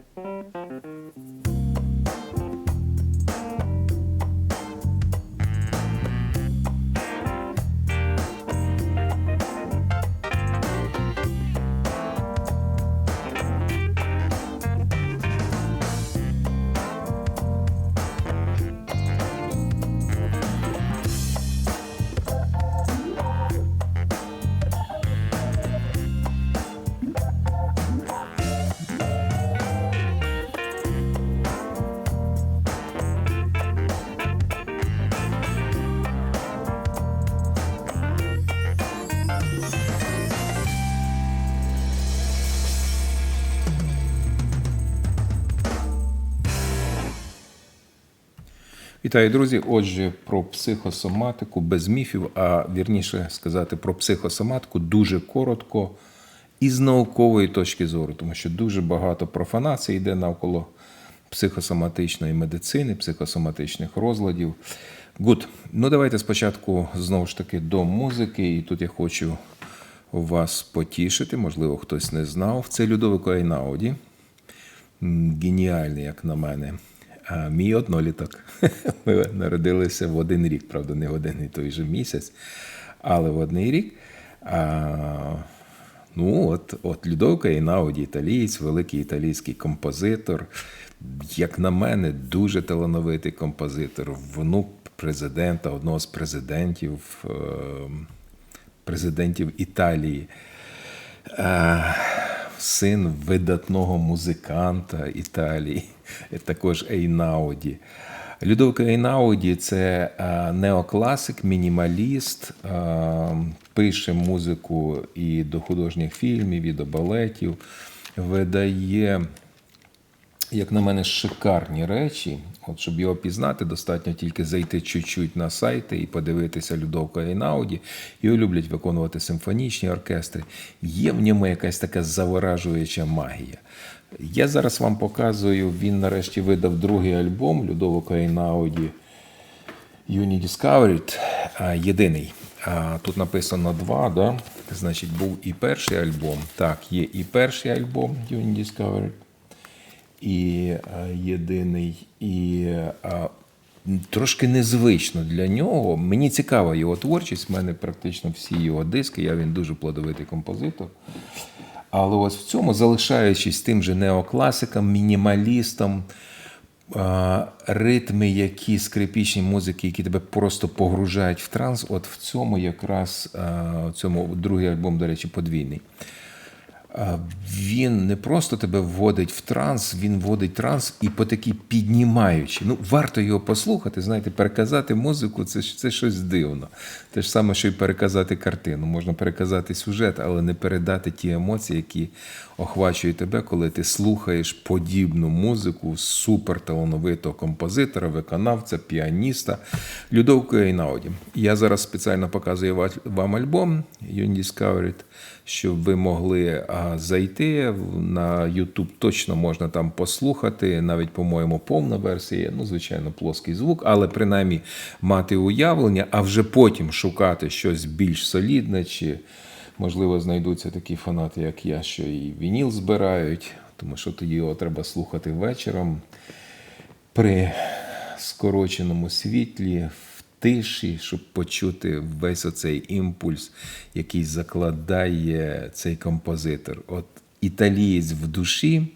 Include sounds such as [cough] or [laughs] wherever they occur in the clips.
thank you Вітаю, друзі. Отже, про психосоматику без міфів, а вірніше сказати про психосоматику дуже коротко і з наукової точки зору, тому що дуже багато профанації йде навколо психосоматичної медицини, психосоматичних розладів. Гуд. Ну давайте спочатку знову ж таки до музики, і тут я хочу вас потішити. Можливо, хтось не знав. Це Людовико Айнауді. Геніальний, як на мене. А мій одноліток. [laughs] Ми народилися в один рік, правда, не в один і той же місяць, але в один рік. А, ну, от, от Людовко Інауді, італієць, великий італійський композитор. Як на мене, дуже талановитий композитор, внук президента, одного з президентів, е, президентів Італії. Е, син видатного музиканта Італії, також Ейнауді. Людовко Ейнауді це е, неокласик, мінімаліст, е, пише музику і до художніх фільмів, і до балетів, видає як на мене, шикарні речі. От щоб його пізнати, достатньо тільки зайти чуть-чуть на сайти і подивитися Людовка Айнауді. Його люблять виконувати симфонічні оркестри. Є в ньому якась така заворажуюча магія. Я зараз вам показую, він нарешті видав другий альбом Людовика Айнауді Uni Discovered, єдиний. Тут написано два, да? значить, був і перший альбом. Так, є і перший альбом Uni Discovered і єдиний, і трошки незвично для нього. Мені цікава його творчість, в мене практично всі його диски, я він дуже плодовитий композитор. Але ось в цьому, залишаючись тим же неокласиком, мінімалістом, ритми, які скрипічні музики, які тебе просто погружають в транс, от в цьому якраз в цьому другий альбом, до речі, подвійний. А Він не просто тебе вводить в транс, він вводить транс і по такій піднімаючи. Ну, варто його послухати. Знаєте, переказати музику це, це щось дивно. Те ж саме, що й переказати картину. Можна переказати сюжет, але не передати ті емоції, які охвачують тебе, коли ти слухаєш подібну музику суперталановитого композитора, виконавця, піаніста Людовко Ейнауді. Я зараз спеціально показую вам альбом Uni Discovered, щоб ви могли зайти на YouTube. Точно можна там послухати, навіть, по-моєму, повна версія, ну, звичайно, плоский звук, але принаймні мати уявлення, а вже потім шукати щось більш солідне. чи Можливо, знайдуться такі фанати, як я, що і вініл збирають, тому що тоді його треба слухати вечором при скороченому світлі, тиші, щоб почути весь оцей імпульс, який закладає цей композитор. От італієць в душі.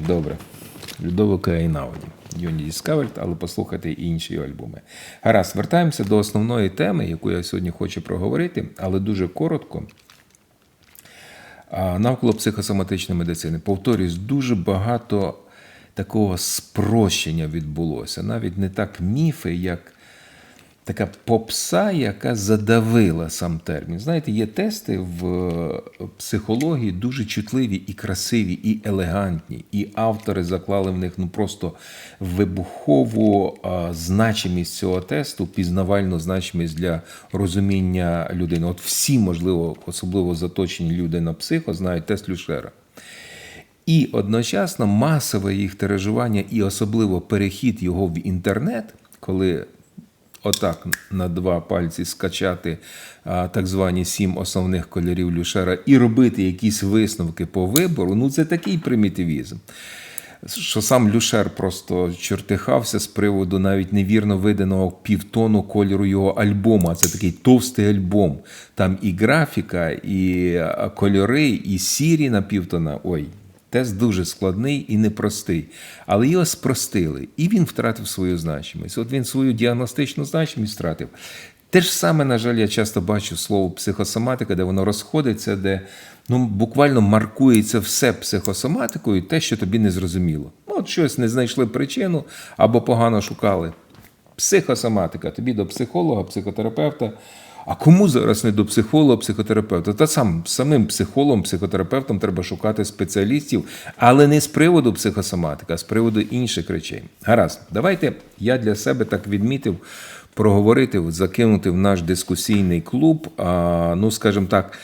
Добре. Людовика Айнауді. Юні Discovered, але послухайте інші альбоми. Гаразд, вертаємося до основної теми, яку я сьогодні хочу проговорити, але дуже коротко. Навколо психосоматичної медицини. Повторюсь, дуже багато такого спрощення відбулося. Навіть не так міфи, як така попса, яка задавила сам термін. Знаєте, є тести в психології дуже чутливі і красиві, і елегантні. І автори заклали в них ну просто вибухову значимість цього тесту, пізнавальну значимість для розуміння людини. От всі, можливо, особливо заточені люди на психо, знають тест Люшера. І одночасно масове їх тиражування і особливо перехід його в інтернет, коли отак на два пальці скачати так звані сім основних кольорів Люшера і робити якісь висновки по вибору, ну це такий примітивізм. Що сам Люшер просто чертихався з приводу навіть невірно виданого півтону кольору його альбому. А це такий товстий альбом. Там і графіка, і кольори, і сірі на півтона. Ой, Тест дуже складний і непростий, але його спростили, і він втратив свою значимість. От він свою діагностичну значимість втратив. Те ж саме, на жаль, я часто бачу слово психосоматика, де воно розходиться, де ну, буквально маркується все психосоматикою, те, що тобі не зрозуміло. Ну, от щось не знайшли причину або погано шукали. Психосоматика, тобі до психолога, психотерапевта. А кому зараз не до психолога, психотерапевта? Та сам самим психологом, психотерапевтом треба шукати спеціалістів, але не з приводу психосоматика, а з приводу інших речей. Гаразд, давайте я для себе так відмітив проговорити, закинути в наш дискусійний клуб. Ну, скажімо так.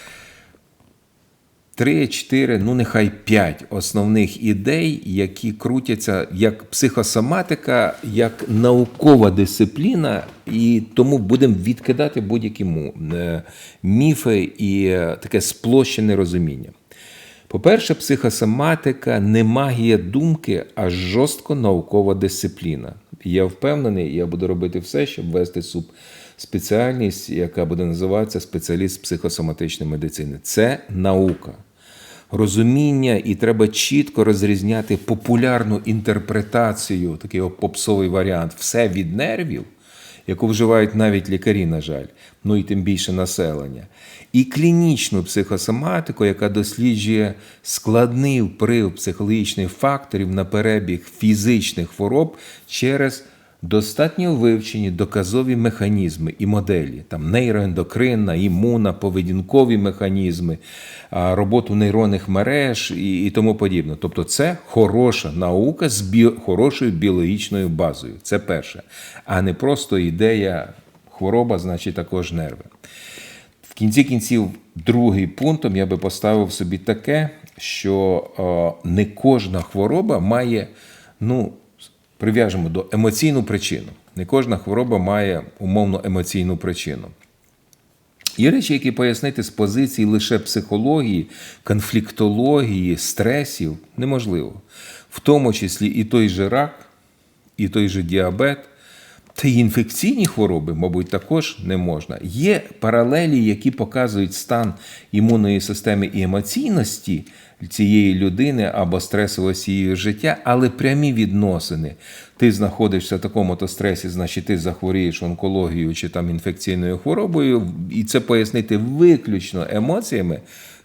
Три, чотири, ну нехай п'ять основних ідей, які крутяться як психосоматика, як наукова дисципліна, і тому будемо відкидати будь-які міфи і таке сплощене розуміння. По-перше, психосоматика не магія думки, а жорстко наукова дисципліна. Я впевнений, я буду робити все, щоб вести суб спеціальність, яка буде називатися спеціаліст психосоматичної медицини. Це наука. Розуміння, і треба чітко розрізняти популярну інтерпретацію, такий попсовий варіант, все від нервів, яку вживають навіть лікарі, на жаль, ну і тим більше населення, і клінічну психосоматику, яка досліджує складний вплив психологічних факторів на перебіг фізичних хвороб через достатньо вивчені доказові механізми і моделі, там нейроендокринна, імуна, поведінкові механізми, роботу нейронних мереж і, і тому подібне. Тобто, це хороша наука з бі... хорошою біологічною базою. Це перше, а не просто ідея хвороба, значить також нерви. В кінці кінців, другий пунктом я би поставив собі таке, що не кожна хвороба має, ну, прив'яжемо до емоційну причину. Не кожна хвороба має умовно емоційну причину. Є речі, які пояснити з позиції лише психології, конфліктології, стресів неможливо. В тому числі і той же рак, і той же діабет, та й інфекційні хвороби, мабуть, також не можна. Є паралелі, які показують стан імунної системи і емоційності цієї людини або стресового її життя, але прямі відносини. Ти знаходишся в такому-то стресі, значить ти захворієш онкологією чи там інфекційною хворобою, і це пояснити виключно емоціями.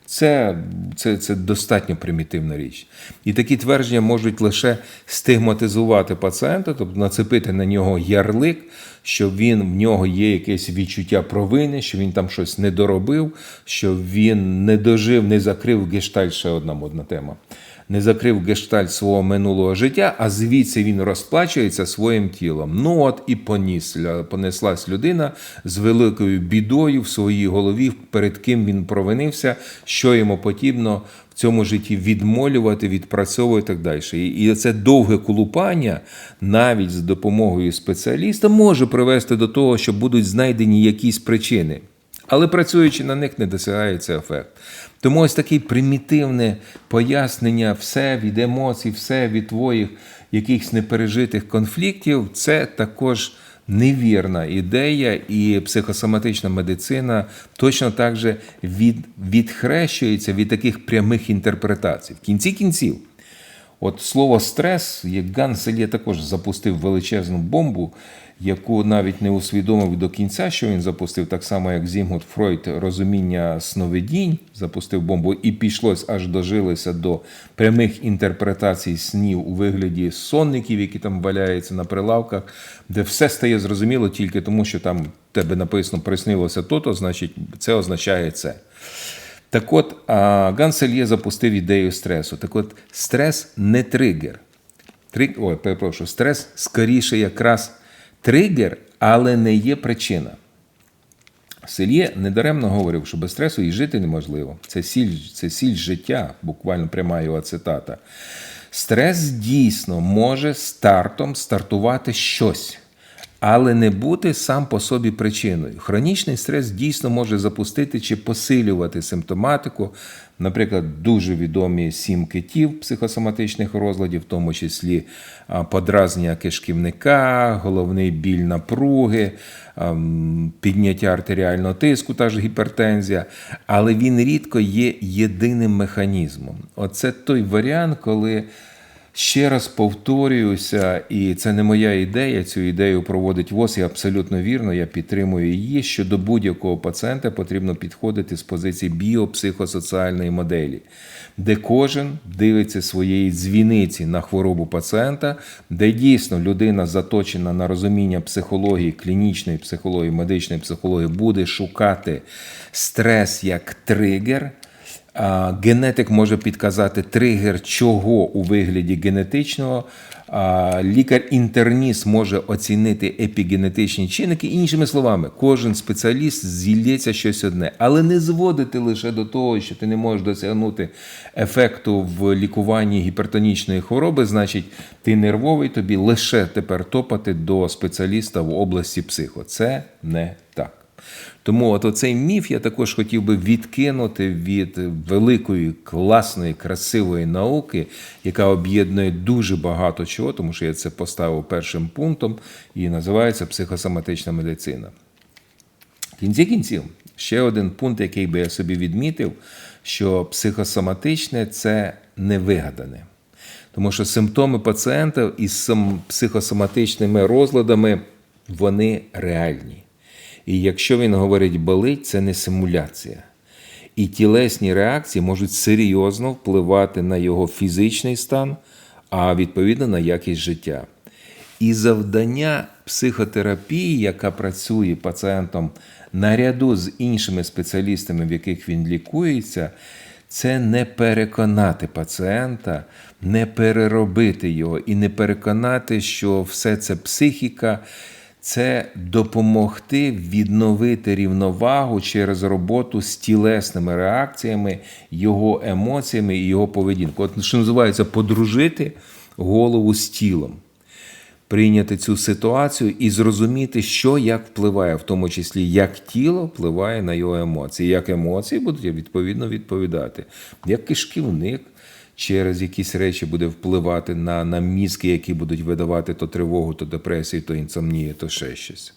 Це це, це достатньо примітивна річ. І такі твердження можуть лише стигматизувати пацієнта, тобто нацепити на нього ярлик, що він в нього є якесь відчуття провини, що він там щось не доробив, що він не дожив, не закрив гештальт, ще одна модна тема не закрив гештальт свого минулого життя, а звідси він розплачується своїм тілом. Ну от і поніс, понеслась людина з великою бідою в своїй голові, перед ким він провинився, що йому потрібно в цьому житті відмолювати, відпрацьовувати і так далі. І це довге колупання, навіть з допомогою спеціаліста, може привести до того, що будуть знайдені якісь причини. Але працюючи на них, не досягається ефект. Тому ось таке примітивне пояснення, все від емоцій, все від твоїх якихось непережитих конфліктів, це також невірна ідея, і психосоматична медицина точно так же від, відхрещується від таких прямих інтерпретацій. В кінці кінців, от слово стрес, як Ганселє також запустив величезну бомбу яку навіть не усвідомив до кінця, що він запустив, так само як Зімгут Фройд, розуміння сновидінь, запустив бомбу, і пішлось аж дожилося до прямих інтерпретацій снів у вигляді сонників, які там валяються на прилавках, де все стає зрозуміло тільки тому, що там тебе написано приснилося то-то, значить, це означає це. Так от, Гансельє запустив ідею стресу. Так от, стрес не тригер. Триг... Ой, перепрошую, стрес скоріше якраз тригер, але не є причина. Сельє недаремно говорив, що без стресу і жити неможливо. Це сіль, це сіль життя, буквально пряма його цитата. Стрес дійсно може стартом стартувати щось. Але не бути сам по собі причиною. Хронічний стрес дійсно може запустити чи посилювати симптоматику, наприклад, дуже відомі сім китів психосоматичних розладів, в тому числі подразнення кишківника, головний біль напруги, підняття артеріального тиску, та ж гіпертензія, але він рідко є єдиним механізмом. Оце той варіант, коли. Ще раз повторююся, і це не моя ідея. Цю ідею проводить ВОЗ, і абсолютно вірно, я підтримую її. Що до будь-якого пацієнта потрібно підходити з позиції біопсихосоціальної моделі, де кожен дивиться своєї дзвіниці на хворобу пацієнта, де дійсно людина заточена на розуміння психології, клінічної психології, медичної психології, буде шукати стрес як тригер. Генетик може підказати тригер чого у вигляді генетичного. Лікар-інтерніст може оцінити епігенетичні чинники. Іншими словами, кожен спеціаліст зілється щось одне, але не зводити лише до того, що ти не можеш досягнути ефекту в лікуванні гіпертонічної хвороби, значить, ти нервовий, тобі лише тепер топати до спеціаліста в області психо. Це не так. Тому от оцей міф я також хотів би відкинути від великої, класної, красивої науки, яка об'єднує дуже багато чого, тому що я це поставив першим пунктом і називається психосоматична медицина. В кінці кінців, ще один пункт, який би я собі відмітив, що психосоматичне це не вигадане. Тому що симптоми пацієнта із психосоматичними розладами вони реальні. І якщо він говорить болить, це не симуляція. І тілесні реакції можуть серйозно впливати на його фізичний стан, а відповідно на якість життя. І завдання психотерапії, яка працює пацієнтом наряду з іншими спеціалістами, в яких він лікується, це не переконати пацієнта, не переробити його і не переконати, що все це психіка це допомогти відновити рівновагу через роботу з тілесними реакціями, його емоціями і його поведінкою. Що називається подружити голову з тілом. Прийняти цю ситуацію і зрозуміти, що як впливає, в тому числі як тіло впливає на його емоції, як емоції будуть відповідно відповідати, як кишківник через якісь речі буде впливати на на мізки, які будуть видавати то тривогу, то депресію, то інсомнію, то ще щось.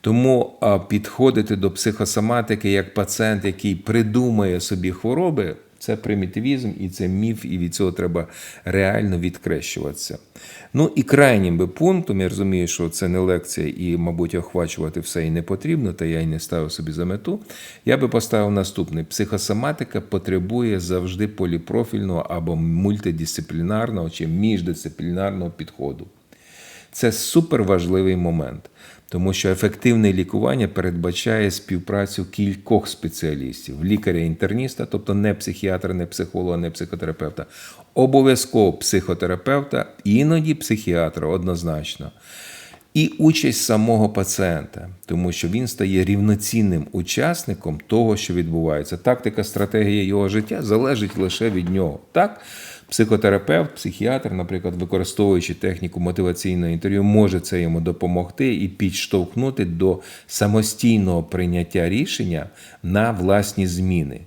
Тому підходити до психосоматики як пацієнт, який придумає собі хвороби, це примітивізм і це міф, і від цього треба реально відкрещуватися. Ну і крайнім би пунктом, я розумію, що це не лекція, і, мабуть, охвачувати все і не потрібно, та я й не ставив собі за мету. Я би поставив наступний: психосоматика потребує завжди поліпрофільного або мультидисциплінарного чи міждисциплінарного підходу. Це суперважливий момент, тому що ефективне лікування передбачає співпрацю кількох спеціалістів: лікаря-інтерніста, тобто не психіатра, не психолога, не психотерапевта, обов'язково психотерапевта, іноді психіатра однозначно. І участь самого пацієнта, тому що він стає рівноцінним учасником того, що відбувається. Тактика, стратегія його життя залежить лише від нього. Так, психотерапевт, психіатр, наприклад, використовуючи техніку мотиваційного інтерв'ю, може це йому допомогти і підштовхнути до самостійного прийняття рішення на власні зміни.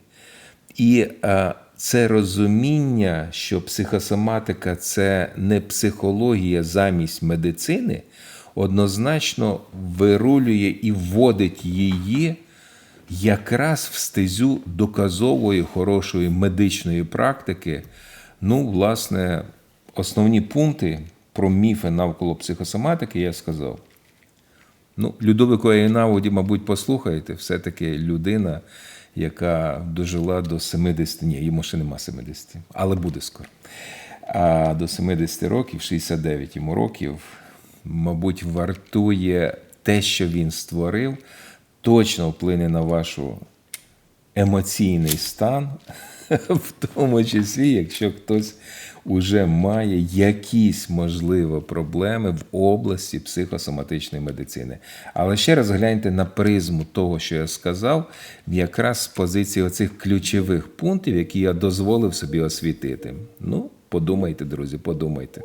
І е, це розуміння, що психосоматика це не психологія замість медицини, однозначно вирулює і вводить її якраз в стезю доказової хорошої медичної практики. Ну, власне, основні пункти про міфи навколо психосоматики я сказав. Ну, Людовику Ейнауді, мабуть, послухаєте, все-таки людина, яка дожила до 70, ні, йому ще нема 70, але буде скоро. А до 70 років, 69 йому років, мабуть, вартує те, що він створив, точно вплине на вашу емоційний стан, [laughs] в тому числі, якщо хтось уже має якісь можливо проблеми в області психосоматичної медицини. Але ще раз гляньте на призму того, що я сказав, якраз з позиції оцих ключових пунктів, які я дозволив собі освітити. Ну, подумайте, друзі, подумайте.